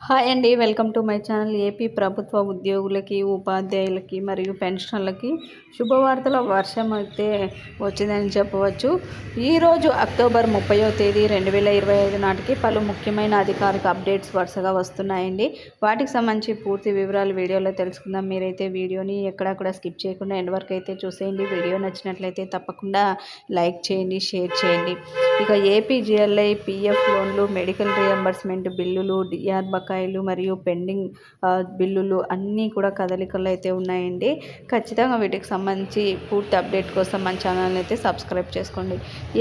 Hi అండి welcome to my channel AP ప్రభుత్వ ఉద్యోగులకి ఉపాధ్యాయులకి మరియు పెన్షనర్లకి శుభవార్తల వర్షం అయితే వచ్చిందని చెప్పవచ్చు. ఈరోజు అక్టోబర్ ముప్పయో తేదీ రెండు వేల ఇరవై ఐదు నాటికి పలు ముఖ్యమైన అధికారిక అప్డేట్స్ వరుసగా వస్తున్నాయండి. వాటికి సంబంధించి పూర్తి వివరాలు వీడియోలో తెలుసుకుందాం. మీరైతే వీడియోని ఎక్కడక్కడ స్కిప్ చేయకుండా ఎండ్ వరకు అయితే చూసేయండి. వీడియో నచ్చినట్లయితే తప్పకుండా లైక్ చేయండి షేర్ చేయండి. ఇక ఏపీ జిఎల్ఐ పిఎఫ్ లోన్లు మెడికల్ రియంబర్స్మెంట్ బిల్లులు డిఆర్ బకాయిలు మరియు పెండింగ్ బిల్లులు అన్నీ కూడా కదలికలు అయితే ఉన్నాయండి. ఖచ్చితంగా వీటికి సంబంధించి పూర్తి అప్డేట్ కోసం మన ఛానల్ని అయితే సబ్స్క్రైబ్ చేసుకోండి.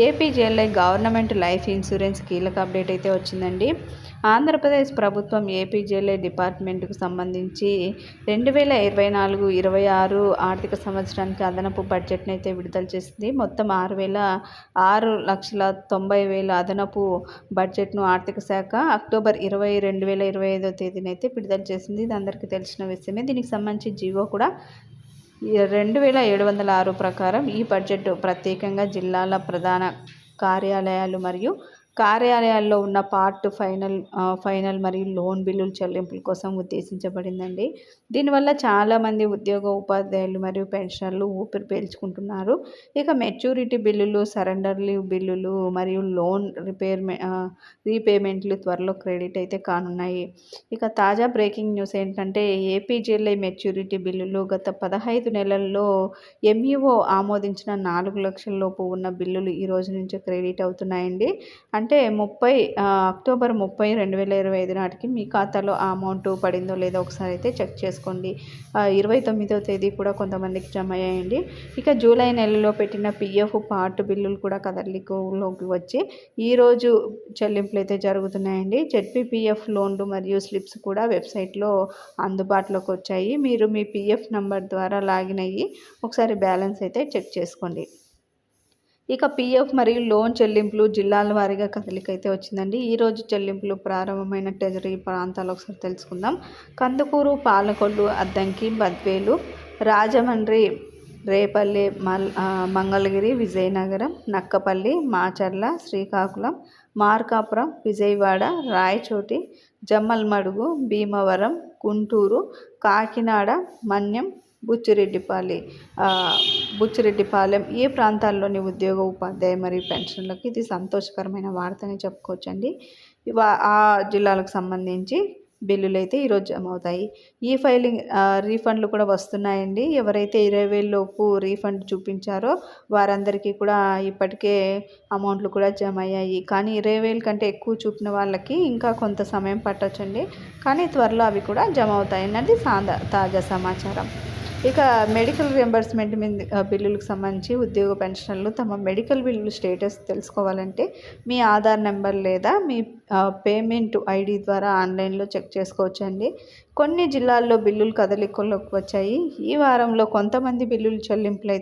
AP GLI government life insurance కీలక అప్డేట్ అయితే వచ్చిందండి. ఆంధ్రప్రదేశ్ ప్రభుత్వం ఏపీజేలే డిపార్ట్మెంట్కు సంబంధించి రెండు వేల ఇరవై నాలుగు ఇరవై ఆరు ఆర్థిక సంవత్సరానికి అదనపు బడ్జెట్ని అయితే విడుదల చేసింది. మొత్తం ఆరు వేల ఆరు లక్షల తొంభై వేల అదనపు బడ్జెట్ను ఆర్థిక శాఖ అక్టోబర్ ఇరవై రెండు వేల ఇరవై ఐదో తేదీనైతే విడుదల చేసింది. ఇది అందరికీ తెలిసిన విషయమే. దీనికి సంబంధించి జీవో కూడా రెండు వేల ఏడు వందల ఆరు ప్రకారం ఈ బడ్జెట్ ప్రత్యేకంగా జిల్లాల ప్రధాన కార్యాలయాలు మరియు కార్యాలయాల్లో ఉన్న పార్ట్ ఫైనల్ ఫైనల్ మరియు లోన్ బిల్లుల చెల్లింపుల కోసం ఉద్దేశించబడిందండి. దీనివల్ల చాలామంది ఉద్యోగ ఉపాధ్యాయులు మరియు పెన్షనర్లు ఊపిరి పీల్చుకుంటున్నారు. ఇక మెచ్యూరిటీ బిల్లులు సరెండర్ లీవ్ బిల్లులు మరియు లోన్ రిపేర్ రీపేమెంట్లు త్వరలో క్రెడిట్ అయితే కానున్నాయి. ఇక తాజా బ్రేకింగ్ న్యూస్ ఏంటంటే ఏపీజీఎల్ఐ మెచ్యూరిటీ బిల్లులు గత పదహైదు నెలల్లో ఎంఈఓ ఆమోదించిన నాలుగు లక్షల లోపు ఉన్న బిల్లులు ఈ రోజు నుంచి క్రెడిట్ అవుతున్నాయండి. అంటే అంటే ముప్పై అక్టోబర్ ముప్పై రెండు వేల ఇరవై ఐదు నాటికి మీ ఖాతాలో ఆ అమౌంట్ పడిందో లేదో ఒకసారి అయితే చెక్ చేసుకోండి. ఇరవై తొమ్మిదో తేదీ కూడా కొంతమందికి జమ అయ్యాయండి ఇక జూలై నెలలో పెట్టిన పిఎఫ్ పార్ట్ బిల్లులు కూడా కదలికలోకి వచ్చి ఈరోజు చెల్లింపులు అయితే జరుగుతున్నాయండి. జెడ్పీపీఎఫ్ లోన్లు మరియు స్లిప్స్ కూడా వెబ్సైట్లో అందుబాటులోకి వచ్చాయి. మీరు మీ పిఎఫ్ నంబర్ ద్వారా లాగిన్ అయ్యి ఒకసారి బ్యాలెన్స్ అయితే చెక్ చేసుకోండి. ఇక పీఎఫ్ మరియు లోన్ చెల్లింపులు జిల్లాల వారీగా కదలిక అయితే వచ్చిందండి ఈరోజు చెల్లింపులు ప్రారంభమైన ట్రెజరీ ప్రాంతాలు ఒకసారి తెలుసుకుందాం. కందుకూరు పాలకొల్లు అద్దంకి బద్వేలు రాజమండ్రి రేపల్లి మల్ మంగళగిరి విజయనగరం నక్కపల్లి మాచర్ల శ్రీకాకుళం మార్కాపురం విజయవాడ రాయచోటి జమ్మల్మడుగు భీమవరం గుంటూరు కాకినాడ మన్యం బుచ్చిరెడ్డిపాలి బుచ్చిరెడ్డిపాలెం ఏ ప్రాంతాల్లోని ఉద్యోగ ఉపాధ్యాయ మరియు పెన్షన్లకు ఇది సంతోషకరమైన వార్తని చెప్పుకోవచ్చండి. ఆ జిల్లాలకు సంబంధించి బిల్లులు అయితే ఈరోజు జమ అవుతాయి ఈ ఫైలింగ్ రీఫండ్లు కూడా వస్తున్నాయండి. ఎవరైతే ఇరవై వేలలోపు రీఫండ్ చూపించారో వారందరికీ కూడా ఇప్పటికే అమౌంట్లు కూడా జమ అయ్యాయి కానీ ఇరవై వేల కంటే ఎక్కువ చూపిన వాళ్ళకి ఇంకా కొంత సమయం పట్టొచ్చండి. కానీ త్వరలో అవి కూడా జమ అవుతాయి అన్నది సాదా తాజా సమాచారం. ఇక మెడికల్ రియంబర్స్మెంట్ మీద బిల్లులకు సంబంధించి ఉద్యోగ పెన్షన్లు తమ మెడికల్ బిల్లు స్టేటస్ తెలుసుకోవాలంటే మీ ఆధార్ నెంబర్ లేదా మీ పేమెంట్ ఐడి ద్వారా ఆన్లైన్లో చెక్ చేసుకోవచ్చండి. కొన్ని జిల్లాల్లో బిల్లులు కదలికల్లోకి వచ్చాయి. ఈ వారంలో కొంతమంది బిల్లులు చెల్లింపులు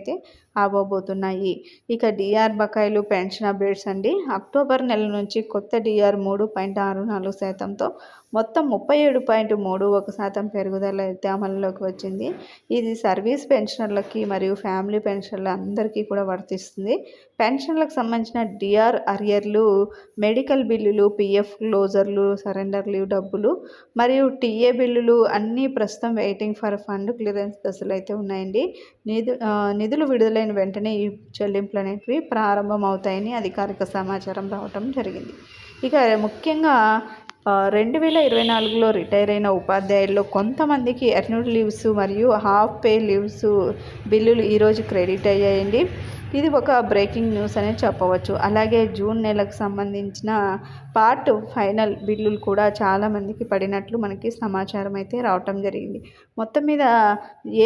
అవ్వబోతున్నాయి ఆబోబోతున్నాయి ఇక డిఆర్ బకాయిలు పెన్షన్ అప్డేట్స్ అండి అక్టోబర్ నెల నుంచి కొత్త డిఆర్ మూడు పాయింట్ ఆరు నాలుగు శాతంతో మొత్తం ముప్పై ఏడు పాయింట్ మూడు ఒక శాతం పెరుగుదల అయితే అమలులోకి వచ్చింది. ఇది సర్వీస్ పెన్షనర్లకి మరియు ఫ్యామిలీ పెన్షన్ల అందరికీ కూడా వర్తిస్తుంది. పెన్షన్లకు సంబంధించిన డిఆర్ అరియర్లు మెడికల్ బిల్లులు పిఎఫ్ క్లోజర్లు సరెండర్ లీవ్ డబ్బులు మరియు టీఏ బిల్లులు అన్నీ ప్రస్తుతం వెయిటింగ్ ఫర్ ఫండ్ క్లియరెన్స్ దశలు అయితే ఉన్నాయండి. నిధు నిధులు విడుదలైన వెంటనే ఈ చెల్లింపులు అనేటివి ప్రారంభమవుతాయని అధికారిక సమాచారం రావటం జరిగింది. ఇక ముఖ్యంగా రెండు వేల ఇరవై నాలుగులో రిటైర్ అయిన ఉపాధ్యాయుల్లో కొంతమందికి ఎర్నూడ్ లీవ్స్ మరియు హాఫ్ పే లీవ్స్ బిల్లులు ఈరోజు క్రెడిట్ అయ్యాయండి. ఇది ఒక బ్రేకింగ్ న్యూస్ అనే చెప్పవచ్చు. అలాగే జూన్ నెలకు సంబంధించిన పార్ట్ ఫైనల్ బిల్లులు కూడా చాలామందికి పడినట్లు మనకి సమాచారం అయితే రావటం జరిగింది. మొత్తం మీద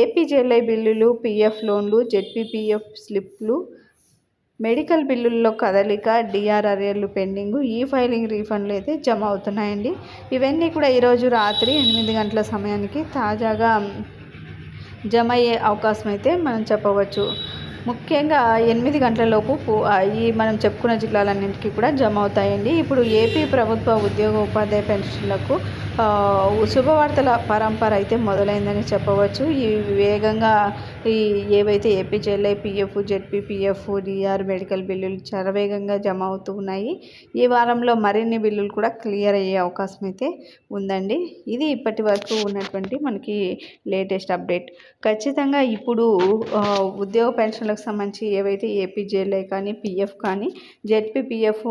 ఏపీజేఎల్ఐ బిల్లులు పిఎఫ్ లోన్లు జెడ్పీపీఎఫ్ స్లిప్లు మెడికల్ బిల్లుల్లో కదలిక డిఆర్ఆర్ఏలు పెండింగ్ ఈ ఫైలింగ్ రీఫండ్లు అయితే జమ అవుతున్నాయండి. ఇవన్నీ కూడా ఈరోజు రాత్రి ఎనిమిది గంటల సమయానికి తాజాగా జమ అయ్యే అవకాశం అయితే మనం చెప్పవచ్చు. ముఖ్యంగా ఎనిమిది గంటలలోపు ఈ మనం చెప్పుకున్న జిల్లాలన్నింటికీ కూడా జమ అవుతాయండి. ఇప్పుడు ఏపీ ప్రభుత్వ ఉద్యోగ ఉపాధ్యాయ పెన్షన్లకు శుభవార్తల పరంపర అయితే మొదలైందని చెప్పవచ్చు. ఈ వేగంగా ఈ ఏవైతే APGLI PF ZPPF DR medical బిల్లులు చరవేగంగా జమ అవుతూ ఉన్నాయి. ఈ వారంలో మరిన్ని బిల్లులు కూడా క్లియర్ అయ్యే అవకాశం అయితే ఉందండి. ఇది ఇప్పటి వరకు ఉన్నటువంటి మనకి లేటెస్ట్ అప్డేట్. ఖచ్చితంగా ఇప్పుడు ఉద్యోగ పెన్షన్లకు సంబంధించి ఏవైతే ఏపీజెల్ఐ కానీ పిఎఫ్ కానీ జెడ్పిపిఎఫ్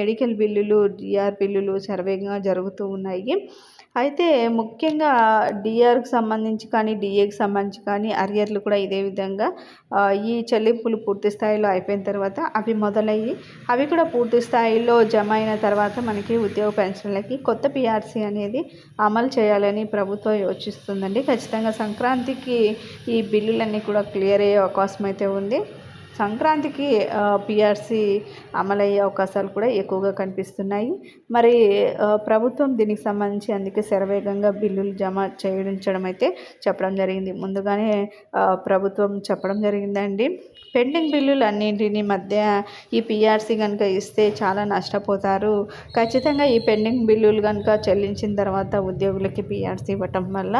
మెడికల్ బిల్లులు డిఆర్ బిల్లులు చరవేగంగా జరుగుతూ ఉన్నాయి. అయితే ముఖ్యంగా డిఆర్కి సంబంధించి కానీ డిఏకి సంబంధించి కానీ అరియర్లు కూడా ఇదే విధంగా ఈ చెల్లింపులు పూర్తి స్థాయిలో అయిపోయిన తర్వాత అవి మొదలయ్యి అవి కూడా పూర్తి స్థాయిలో జమ అయిన తర్వాత మనకి ఉద్యోగ పెన్షన్లకి కొత్త పిఆర్సీ అనేది అమలు చేయాలని ప్రభుత్వం యోచిస్తుందండి. ఖచ్చితంగా సంక్రాంతికి ఈ బిల్లులన్నీ కూడా క్లియర్ అయ్యే అవకాశం అయితే ఉంది. సంక్రాంతికి పిఆర్సీ అమలయ్యే అవకాశాలు కూడా ఎక్కువగా కనిపిస్తున్నాయి. మరి ప్రభుత్వం దీనికి సంబంధించి అందుకే శరవేగంగా బిల్లులు జమ చేయించడం అయితే చెప్పడం జరిగింది. ముందుగానే ప్రభుత్వం చెప్పడం జరిగిందండి. పెండింగ్ బిల్లులు అన్నింటిని మధ్య ఈ పిఆర్సీ కనుక ఇస్తే చాలా నష్టపోతారు. ఖచ్చితంగా ఈ పెండింగ్ బిల్లులు కనుక చెల్లించిన తర్వాత ఉద్యోగులకి పిఆర్సీ ఇవ్వటం వల్ల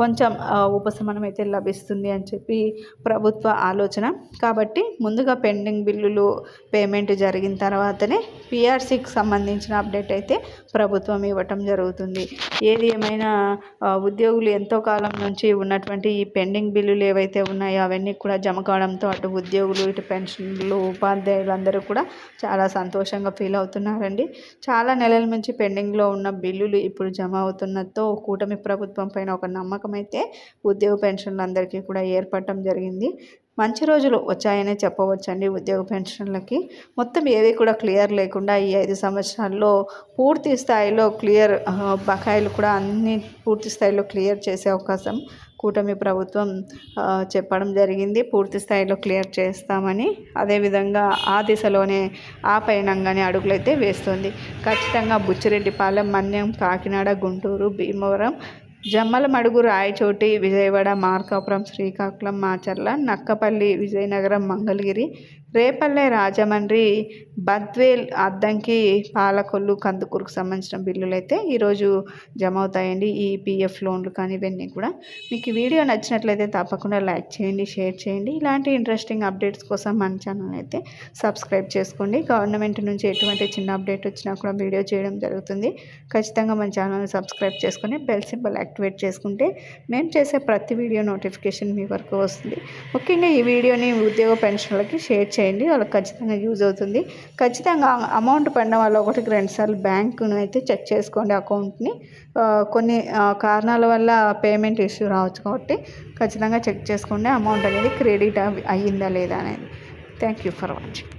కొంచెం ఉపశమనం అయితే లభిస్తుంది అని చెప్పి ప్రభుత్వ ఆలోచన. కాబట్టి ముందుగా పెండింగ్ బిల్లులు పేమెంట్ జరిగిన తర్వాతనే పిఆర్సీకి సంబంధించిన అప్డేట్ అయితే ప్రభుత్వం ఇవ్వటం జరుగుతుంది. ఏది ఏమైనా ఉద్యోగులు ఎంతో కాలం నుంచి ఉన్నటువంటి ఈ పెండింగ్ బిల్లులు ఏవైతే ఉన్నాయో అవన్నీ కూడా జమ కావడంతో అటు ఉద్యోగులు ఇటు పెన్షన్లు ఉపాధ్యాయులు అందరూ కూడా చాలా సంతోషంగా ఫీల్ అవుతున్నారండి. చాలా నెలల నుంచి పెండింగ్లో ఉన్న బిల్లులు ఇప్పుడు జమ అవుతున్నతో కూటమి ప్రభుత్వం పైన ఒక నమ్మకం అయితే ఉద్యోగ పెన్షన్లు అందరికీ కూడా ఏర్పడటం జరిగింది. మంచి రోజులు వచ్చాయనే చెప్పవచ్చండి ఉద్యోగ పెన్షన్లకి. మొత్తం ఏవి కూడా క్లియర్ లేకుండా ఈ ఐదు సంవత్సరాల్లో పూర్తి స్థాయిలో క్లియర్ బకాయిలు కూడా అన్ని పూర్తి స్థాయిలో క్లియర్ చేసే అవకాశం కూటమి ప్రభుత్వం చెప్పడం జరిగింది. పూర్తి స్థాయిలో క్లియర్ చేస్తామని అదేవిధంగా ఆ దిశలోనే ఆ పైనంగానే అడుగులైతే వేస్తుంది. ఖచ్చితంగా బుచ్చిరెడ్డిపాలెం మన్యం కాకినాడ గుంటూరు భీమవరం జమ్మలమడుగు రాయచోటి విజయవాడ మార్కాపురం శ్రీకాకుళం మాచర్ల నక్కపల్లి విజయనగరం మంగళగిరి రేపల్లె రాజమండ్రి బద్వేల్ అద్దంకి పాలకొల్లు కందుకూరుకు సంబంధించిన బిల్లులు అయితే ఈరోజు జమ అవుతాయండి ఈ పిఎఫ్ లోన్లు కానీ ఇవన్నీ కూడా. మీకు ఈ వీడియో నచ్చినట్లయితే తప్పకుండా లైక్ చేయండి షేర్ చేయండి. ఇలాంటి ఇంట్రెస్టింగ్ అప్డేట్స్ కోసం మన ఛానల్ అయితే సబ్స్క్రైబ్ చేసుకోండి. గవర్నమెంట్ నుంచి ఎటువంటి చిన్న అప్డేట్ వచ్చినా కూడా వీడియో చేయడం జరుగుతుంది. ఖచ్చితంగా మన ఛానల్ని సబ్స్క్రైబ్ చేసుకొని బెల్ సింబల్ యాక్టివేట్ చేసుకుంటే మేము చేసే ప్రతి వీడియో నోటిఫికేషన్ మీ వరకు వస్తుంది. ముఖ్యంగా ఈ వీడియోని ఉద్యోగ పెన్షన్లకి షేర్ చేయండి. చేయండి వాళ్ళకి ఖచ్చితంగా యూజ్ అవుతుంది. ఖచ్చితంగా అమౌంట్ పడిన వాళ్ళు ఒకటికి రెండుసార్లు బ్యాంకును అయితే చెక్ చేసుకోండి అకౌంట్ని. కొన్ని కారణాల వల్ల పేమెంట్ ఇష్యూ రావచ్చు కాబట్టి ఖచ్చితంగా చెక్ చేసుకోండి అమౌంట్ అనేది క్రెడిట్ అయ్యిందా లేదా అనేది. Thank you for watching.